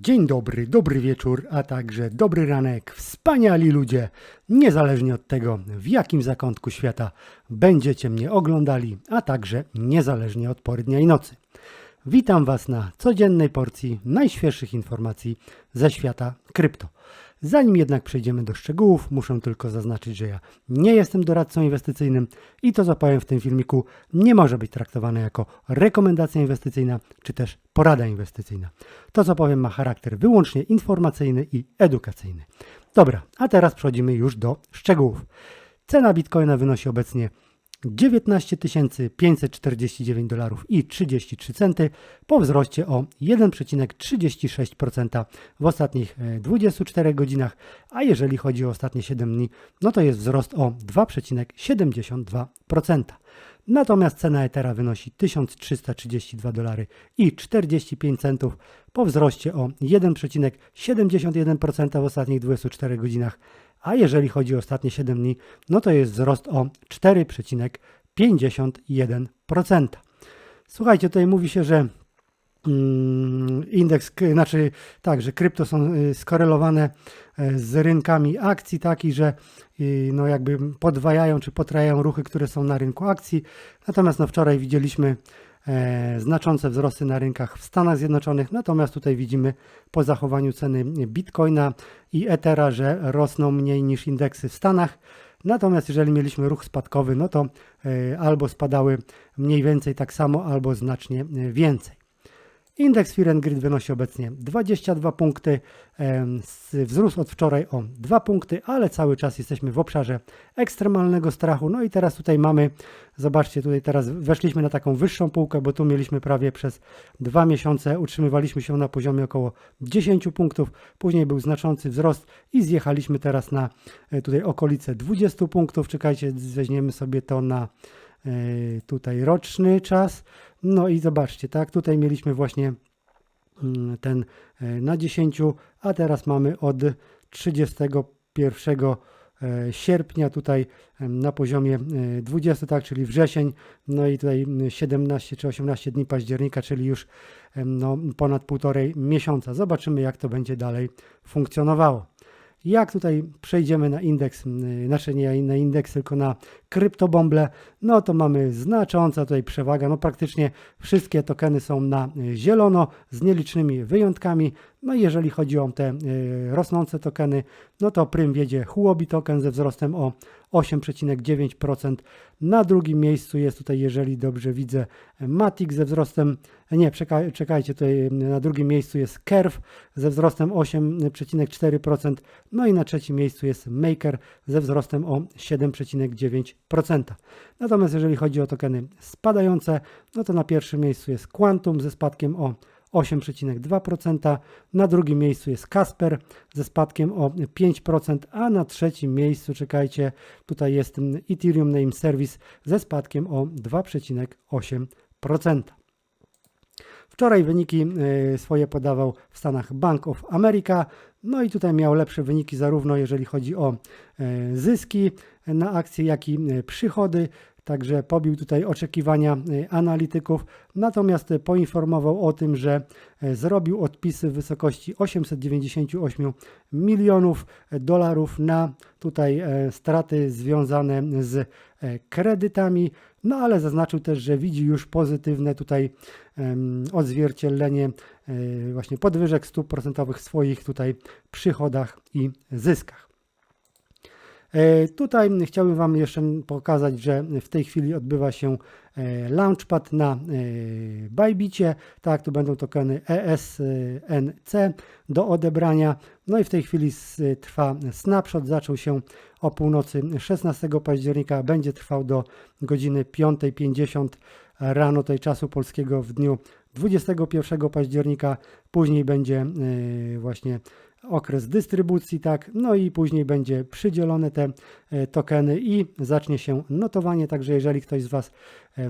Dzień dobry, dobry wieczór, a także dobry ranek, wspaniali ludzie, niezależnie od tego, w jakim zakątku świata będziecie mnie oglądali, a także niezależnie od pory dnia i nocy. Witam Was na codziennej porcji najświeższych informacji ze świata krypto. Zanim jednak przejdziemy do szczegółów, muszę tylko zaznaczyć, że ja nie jestem doradcą inwestycyjnym i to, co powiem w tym filmiku, nie może być traktowane jako rekomendacja inwestycyjna czy też porada inwestycyjna. To, co powiem, ma charakter wyłącznie informacyjny i edukacyjny. Dobra, a teraz przechodzimy już do szczegółów. Cena bitcoina wynosi obecnie 19 549 dolarów i 33 centy po wzroście o 1,36% w ostatnich e, 24 godzinach, a jeżeli chodzi o ostatnie 7 dni, no to jest wzrost o 2,72%. Natomiast cena Ethera wynosi 1332 dolary i 45 centów po wzroście o 1,71% w ostatnich 24 godzinach, a jeżeli chodzi o ostatnie 7 dni, no to jest wzrost o 4,51%. Słuchajcie, tutaj mówi się, że mm, indeks, znaczy tak, że krypto są y, skorelowane e, z rynkami akcji, taki, że y, no jakby podwajają czy potrajają ruchy, które są na rynku akcji. Natomiast no wczoraj widzieliśmy znaczące wzrosty na rynkach w Stanach Zjednoczonych, natomiast tutaj widzimy po zachowaniu ceny Bitcoina i Ethera, że rosną mniej niż indeksy w Stanach. Natomiast jeżeli mieliśmy ruch spadkowy, no to e, albo spadały mniej więcej tak samo, albo znacznie e, więcej. Indeks Fear Greed wynosi obecnie 22 punkty, wzrósł od wczoraj o 2 punkty, ale cały czas jesteśmy w obszarze ekstremalnego strachu. No i teraz tutaj mamy, zobaczcie, tutaj teraz weszliśmy na taką wyższą półkę, bo tu mieliśmy prawie przez dwa miesiące, utrzymywaliśmy się na poziomie około 10 punktów, później był znaczący wzrost i zjechaliśmy teraz na e, tutaj okolice 20 punktów. Czekajcie, weźmiemy sobie to na e, tutaj roczny czas. No i zobaczcie, tak, tutaj mieliśmy właśnie mm, ten e, na 10, a teraz mamy od 31 e, sierpnia tutaj na poziomie e, 20, tak, czyli wrzesień, no i tutaj mm, 17 czy 18 dni października, czyli już no, ponad półtorej miesiąca. Zobaczymy, jak to będzie dalej funkcjonowało. Jak tutaj przejdziemy na indeks, mm, znaczy nie na indeks, tylko na kryptobomble, no to mamy znacząca tutaj przewaga. No praktycznie wszystkie tokeny są na y, zielono z nielicznymi wyjątkami. No i jeżeli chodzi o te y, rosnące tokeny, no to prym wiedzie Huobi token ze wzrostem o 8,9%. Na drugim miejscu jest tutaj, jeżeli dobrze widzę, Matic ze wzrostem, nie, czekaj, czekajcie, tutaj na drugim miejscu jest Curve ze wzrostem 8,4%. No i na trzecim miejscu jest Maker ze wzrostem o 7,9%. Natomiast jeżeli chodzi o tokeny spadające, no to na pierwszym miejscu jest Quantum ze spadkiem o 8,2%, na drugim miejscu jest Casper ze spadkiem o 5%, a na trzecim miejscu, czekajcie, tutaj jest mm, Ethereum Name Service ze spadkiem o 2,8%. Wczoraj wyniki e, swoje podawał w Stanach Bank of America. No i tutaj miał lepsze wyniki zarówno jeżeli chodzi o e, zyski na akcje, jak i e, przychody. Także pobił tutaj oczekiwania e, analityków, natomiast e, poinformował o tym, że e, zrobił odpisy w wysokości 898 milionów dolarów na tutaj straty związane z kredytami, no ale zaznaczył też, że widzi już pozytywne tutaj odzwierciedlenie właśnie podwyżek stóp procentowych w swoich tutaj przychodach i zyskach. E, Tutaj chciałbym Wam jeszcze pokazać, że w tej chwili odbywa się e, launchpad na e, Bybicie. Tak, tu będą tokeny ESNC do odebrania. No i w tej chwili trwa snapshot. Zaczął się o północy 16 października. Będzie trwał do godziny 5.50 rano tej czasu polskiego w dniu 21 października. Później będzie właśnie okres dystrybucji, tak, no i później będzie przydzielone te e, tokeny i zacznie się notowanie, także jeżeli ktoś z Was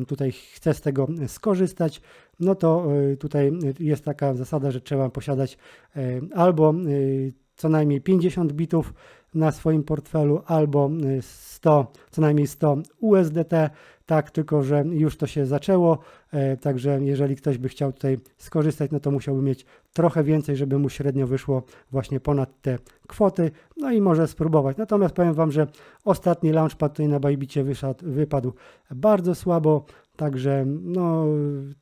tutaj chce z tego skorzystać, no to e, tutaj jest taka zasada, że trzeba posiadać e, albo co najmniej 50 bitów na swoim portfelu albo y, 100, co najmniej 100 USDT, tak, tylko że już to się zaczęło, e, także jeżeli ktoś by chciał tutaj skorzystać, no to musiałby mieć trochę więcej, żeby mu średnio wyszło właśnie ponad te kwoty, no i może spróbować. Natomiast powiem Wam, że ostatni launchpad tutaj na Bajbicie wypadł bardzo słabo, także no,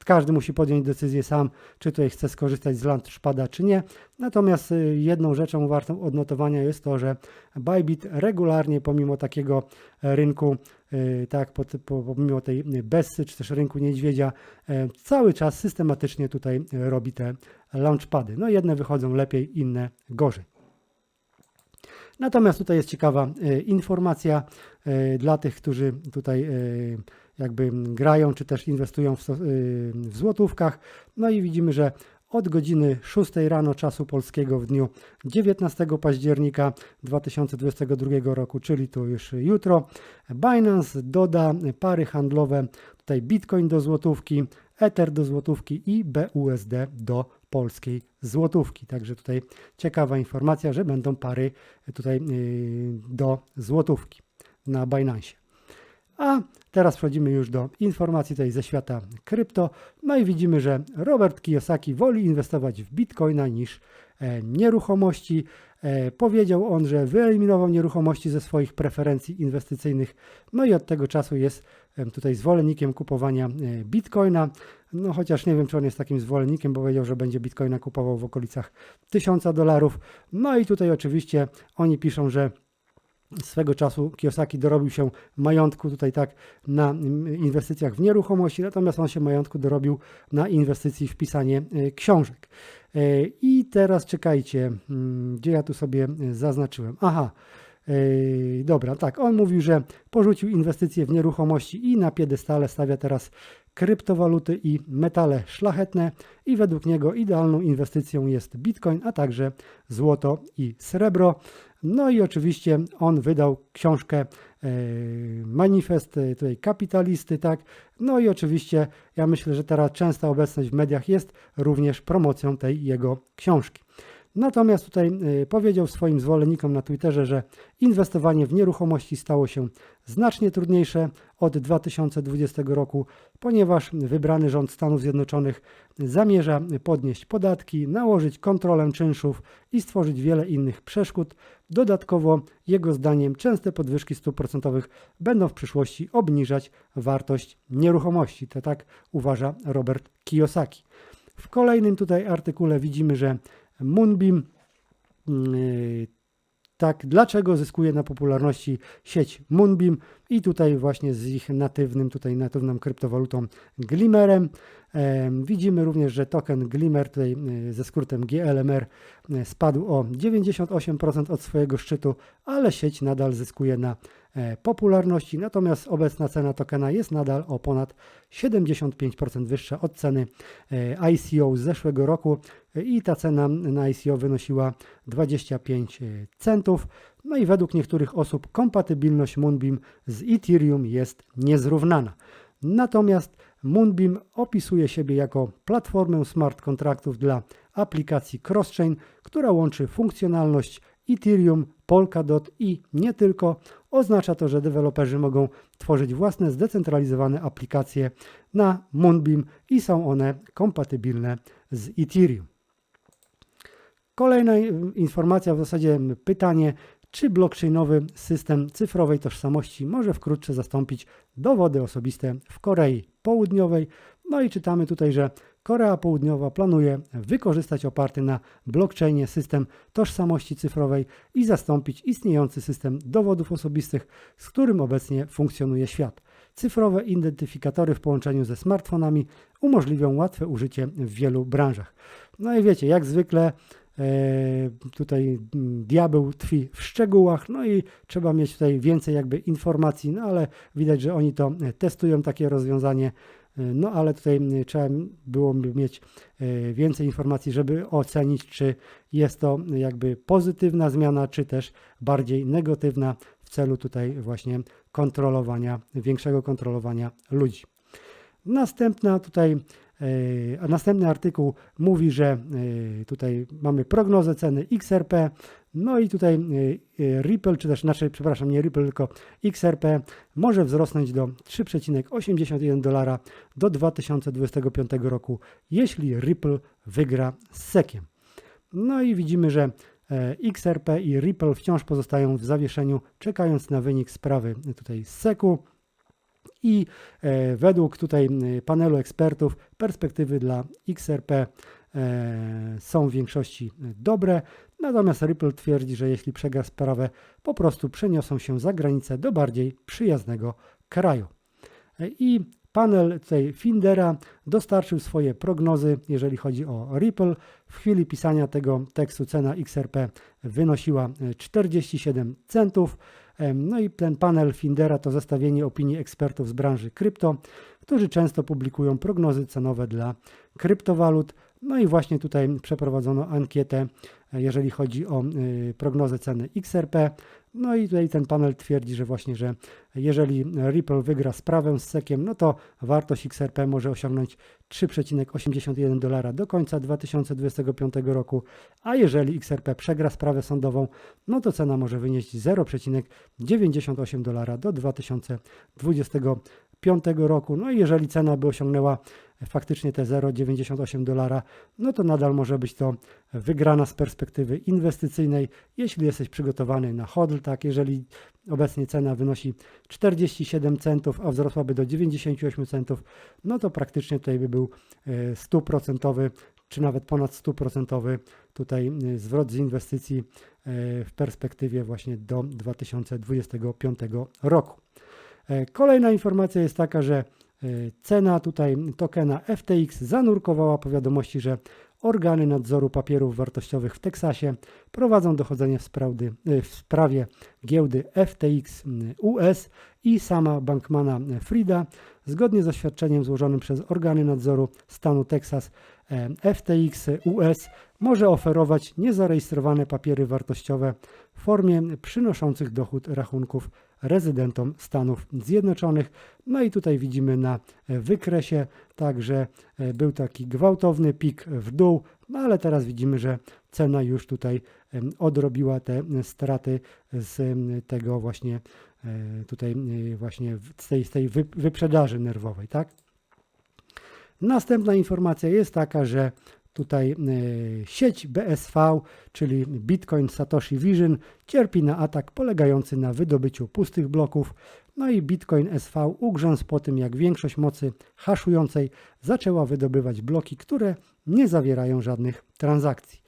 każdy musi podjąć decyzję sam, czy tutaj chce skorzystać z launchpada, czy nie. Natomiast y, jedną rzeczą wartą odnotowania jest to, że Bybit regularnie pomimo takiego e, rynku, y, tak, po- po- pomimo tej bessy, czy też rynku niedźwiedzia, e, cały czas systematycznie tutaj e, robi te launchpady. No jedne wychodzą lepiej, inne gorzej. Natomiast tutaj jest ciekawa e, informacja e, dla tych, którzy tutaj e, jakby grają, czy też inwestują w, złotówkach. No i widzimy, że od godziny 6 rano czasu polskiego w dniu 19 października 2022 roku, czyli to już jutro, Binance doda pary handlowe, tutaj Bitcoin do złotówki, Ether do złotówki i BUSD do polskiej złotówki. Także tutaj ciekawa informacja, że będą pary tutaj yy, do złotówki na Binance. A teraz przechodzimy już do informacji tutaj ze świata krypto. No i widzimy, że Robert Kiyosaki woli inwestować w bitcoina niż e, nieruchomości. E, powiedział on, że wyeliminował nieruchomości ze swoich preferencji inwestycyjnych. No i od tego czasu jest tutaj zwolennikiem kupowania e, bitcoina. No chociaż nie wiem, czy on jest takim zwolennikiem, bo powiedział, że będzie bitcoina kupował w okolicach 1000 dolarów. No i tutaj oczywiście oni piszą, że swego czasu Kiyosaki dorobił się majątku tutaj tak na mm, inwestycjach w nieruchomości, natomiast on się majątku dorobił na inwestycji w pisanie e, książek. E, I teraz czekajcie, mm, gdzie ja tu sobie e, zaznaczyłem. Aha. Dobra, tak, on mówił, że porzucił inwestycje w nieruchomości i na piedestale stawia teraz kryptowaluty i metale szlachetne i według niego idealną inwestycją jest bitcoin, a także złoto i srebro. No i oczywiście on wydał książkę e, manifest e, tutaj kapitalisty, tak. No i oczywiście ja myślę, że teraz częsta obecność w mediach jest również promocją tej jego książki. Natomiast tutaj e, powiedział swoim zwolennikom na Twitterze, że inwestowanie w nieruchomości stało się znacznie trudniejsze od 2020 roku, ponieważ wybrany rząd Stanów Zjednoczonych zamierza podnieść podatki, nałożyć kontrolę czynszów i stworzyć wiele innych przeszkód. Dodatkowo, jego zdaniem, częste podwyżki stóp procentowych będą w przyszłości obniżać wartość nieruchomości. To tak uważa Robert Kiyosaki. W kolejnym tutaj artykule widzimy, że Moonbeam yy, tak, dlaczego zyskuje na popularności sieć Moonbeam i tutaj właśnie z ich natywnym, tutaj natywną kryptowalutą Glimmerem. Em, Widzimy również, że token Glimmer tutaj y, ze skrótem GLMR y, spadł o 98% od swojego szczytu, ale sieć nadal zyskuje na popularności, natomiast obecna cena tokena jest nadal o ponad 75% wyższa od ceny e, ICO z zeszłego roku e, i ta cena na ICO wynosiła 25 centów. No i według niektórych osób kompatybilność Moonbeam z Ethereum jest niezrównana. Natomiast Moonbeam opisuje siebie jako platformę smart kontraktów dla aplikacji cross-chain, która łączy funkcjonalność Ethereum, Polkadot i nie tylko. Oznacza to, że deweloperzy mogą tworzyć własne zdecentralizowane aplikacje na Moonbeam i są one kompatybilne z Ethereum. Kolejna y, informacja, w zasadzie pytanie, czy blockchainowy system cyfrowej tożsamości może wkrótce zastąpić dowody osobiste w Korei Południowej. No i czytamy tutaj, że Korea Południowa planuje wykorzystać oparty na blockchainie system tożsamości cyfrowej i zastąpić istniejący system dowodów osobistych, z którym obecnie funkcjonuje świat. Cyfrowe identyfikatory w połączeniu ze smartfonami umożliwią łatwe użycie w wielu branżach. No i wiecie, jak zwykle E, tutaj mm, diabeł tkwi w szczegółach, no i trzeba mieć tutaj więcej jakby informacji, no ale widać, że oni to e, testują takie rozwiązanie, no ale tutaj mm, trzeba byłoby mieć e, więcej informacji, żeby ocenić, czy jest to jakby pozytywna zmiana, czy też bardziej negatywna w celu tutaj właśnie kontrolowania, większego kontrolowania ludzi. Następna tutaj A następny artykuł mówi, że e, tutaj mamy prognozę ceny XRP, no i tutaj e, e, Ripple, czy też znaczy, przepraszam, nie Ripple, tylko XRP może wzrosnąć do 3,81 dolara do 2025 roku, jeśli Ripple wygra z SECiem. No i widzimy, że e, XRP i Ripple wciąż pozostają w zawieszeniu, czekając na wynik sprawy tutaj z SECu. I e, według tutaj panelu ekspertów perspektywy dla XRP e, są w większości dobre, natomiast Ripple twierdzi, że jeśli przegra sprawę, po prostu przeniosą się za granicę do bardziej przyjaznego kraju. E, I panel tutaj Findera dostarczył swoje prognozy, jeżeli chodzi o Ripple. W chwili pisania tego tekstu cena XRP wynosiła e, 47 centów. No i ten panel Findera to zestawienie opinii ekspertów z branży krypto, którzy często publikują prognozy cenowe dla kryptowalut. No i właśnie tutaj przeprowadzono ankietę, e, jeżeli chodzi o y, prognozę ceny XRP. No i tutaj ten panel twierdzi, że właśnie, że jeżeli Ripple wygra sprawę z SECiem, no to wartość XRP może osiągnąć 3,81 dolara do końca 2025 roku, a jeżeli XRP przegra sprawę sądową, no to cena może wynieść 0,98 dolara do 2025 roku. No i jeżeli cena by osiągnęła faktycznie te 0,98 dolara, no to nadal może być to wygrana z perspektywy inwestycyjnej, jeśli jesteś przygotowany na hodl, tak, jeżeli obecnie cena wynosi 47 centów, a wzrosłaby do 98 centów, no to praktycznie tutaj by był e, stuprocentowy, czy nawet ponad stuprocentowy tutaj e, zwrot z inwestycji e, w perspektywie właśnie do 2025 roku. E, Kolejna informacja jest taka, że e, cena tutaj tokena FTX zanurkowała po wiadomości, że organy nadzoru papierów wartościowych w Teksasie prowadzą dochodzenie w, sprawdy, e, w sprawie giełdy FTX US i sama Bankmana Frida. Zgodnie z oświadczeniem złożonym przez organy nadzoru stanu Teksas, e, FTX US może oferować niezarejestrowane papiery wartościowe w formie przynoszących dochód rachunków rezydentom Stanów Zjednoczonych. No i tutaj widzimy na e, wykresie także e, był taki gwałtowny pik w dół, no ale teraz widzimy, że cena już tutaj odrobiła te e, straty z tego właśnie tutaj właśnie z tej, z tej wy- wyprzedaży nerwowej, tak? Następna informacja jest taka, że tutaj e, sieć BSV, czyli Bitcoin Satoshi Vision, cierpi na atak polegający na wydobyciu pustych bloków. No i Bitcoin SV ugrzęzł po tym, jak większość mocy haszującej zaczęła wydobywać bloki, które nie zawierają żadnych transakcji.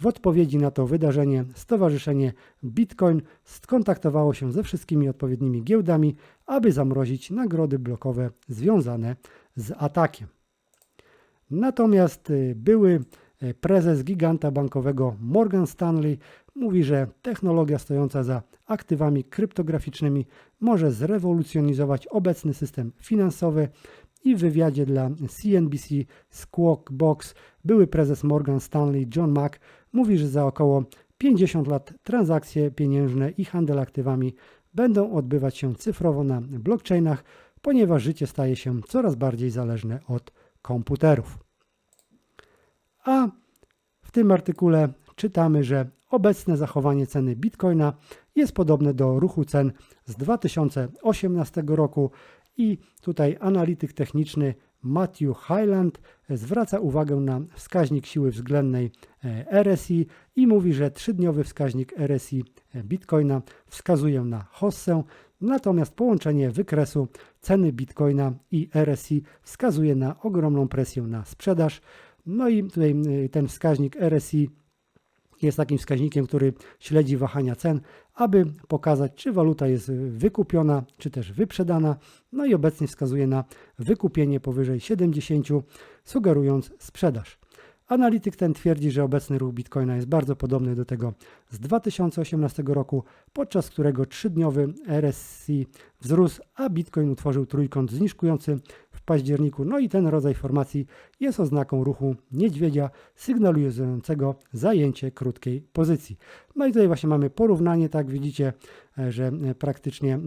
W odpowiedzi na to wydarzenie Stowarzyszenie Bitcoin skontaktowało się ze wszystkimi odpowiednimi giełdami, aby zamrozić nagrody blokowe związane z atakiem. Natomiast y, były y, prezes giganta bankowego Morgan Stanley mówi, że technologia stojąca za aktywami kryptograficznymi może zrewolucjonizować obecny system finansowy. I w wywiadzie dla CNBC Squawk Box były prezes Morgan Stanley John Mack mówi, że za około 50 lat transakcje pieniężne i handel aktywami będą odbywać się cyfrowo na blockchainach, ponieważ życie staje się coraz bardziej zależne od komputerów. A w tym artykule czytamy, że obecne zachowanie ceny bitcoina jest podobne do ruchu cen z 2018 roku i tutaj analityk techniczny Matthew Highland zwraca uwagę na wskaźnik siły względnej e, RSI i mówi, że trzydniowy wskaźnik RSI bitcoina wskazuje na hossę, natomiast połączenie wykresu ceny bitcoina i RSI wskazuje na ogromną presję na sprzedaż. No i tutaj y, ten wskaźnik RSI jest takim wskaźnikiem, który śledzi wahania cen, aby pokazać, czy waluta jest wykupiona, czy też wyprzedana. No i obecnie wskazuje na wykupienie powyżej 70, sugerując sprzedaż. Analityk ten twierdzi, że obecny ruch Bitcoina jest bardzo podobny do tego z 2018 roku, podczas którego trzydniowy RSI wzrósł, a Bitcoin utworzył trójkąt zniżkujący październiku. No i ten rodzaj formacji jest oznaką ruchu niedźwiedzia sygnalizującego zajęcie krótkiej pozycji. No i tutaj właśnie mamy porównanie, tak widzicie, e, że e, praktycznie e,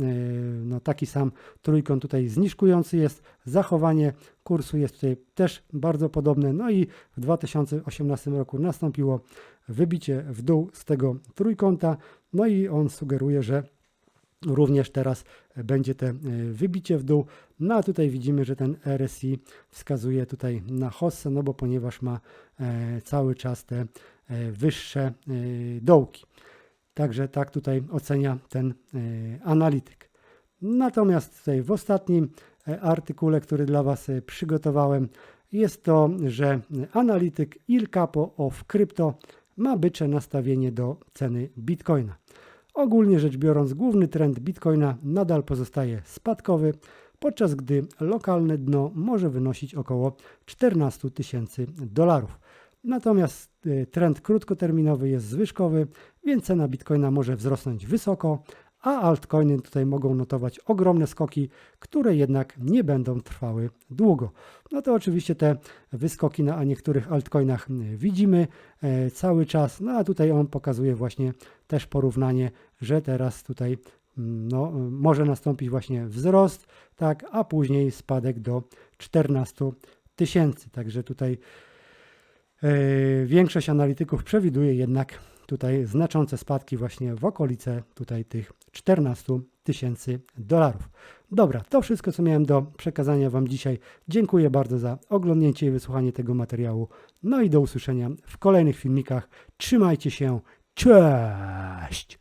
no, taki sam trójkąt tutaj zniżkujący jest. Zachowanie kursu jest tutaj też bardzo podobne. No i w 2018 roku nastąpiło wybicie w dół z tego trójkąta. No i on sugeruje, że również teraz będzie te e, wybicie w dół. No a tutaj widzimy, że ten RSI wskazuje tutaj na hossę, no bo ponieważ ma e, cały czas te e, wyższe dołki. Także tak tutaj ocenia ten analityk. Natomiast tutaj w ostatnim artykule, który dla Was przygotowałem, jest to, że analityk Il Capo of Crypto ma bycze nastawienie do ceny Bitcoina. Ogólnie rzecz biorąc, główny trend Bitcoina nadal pozostaje spadkowy, podczas gdy lokalne dno może wynosić około 14 tysięcy dolarów. Natomiast y, trend krótkoterminowy jest zwyżkowy, więc cena Bitcoina może wzrosnąć wysoko, a altcoiny tutaj mogą notować ogromne skoki, które jednak nie będą trwały długo. No to oczywiście te wyskoki na niektórych altcoinach widzimy e, cały czas, no a tutaj on pokazuje właśnie też porównanie, że teraz tutaj mm, no, może nastąpić właśnie wzrost, tak, a później spadek do 14 tysięcy. Także tutaj e, większość analityków przewiduje jednak tutaj znaczące spadki właśnie w okolice tutaj tych 14 tysięcy dolarów. Dobra, to wszystko, co miałem do przekazania Wam dzisiaj. Dziękuję bardzo za oglądnięcie i wysłuchanie tego materiału. No i do usłyszenia w kolejnych filmikach. Trzymajcie się. Cześć!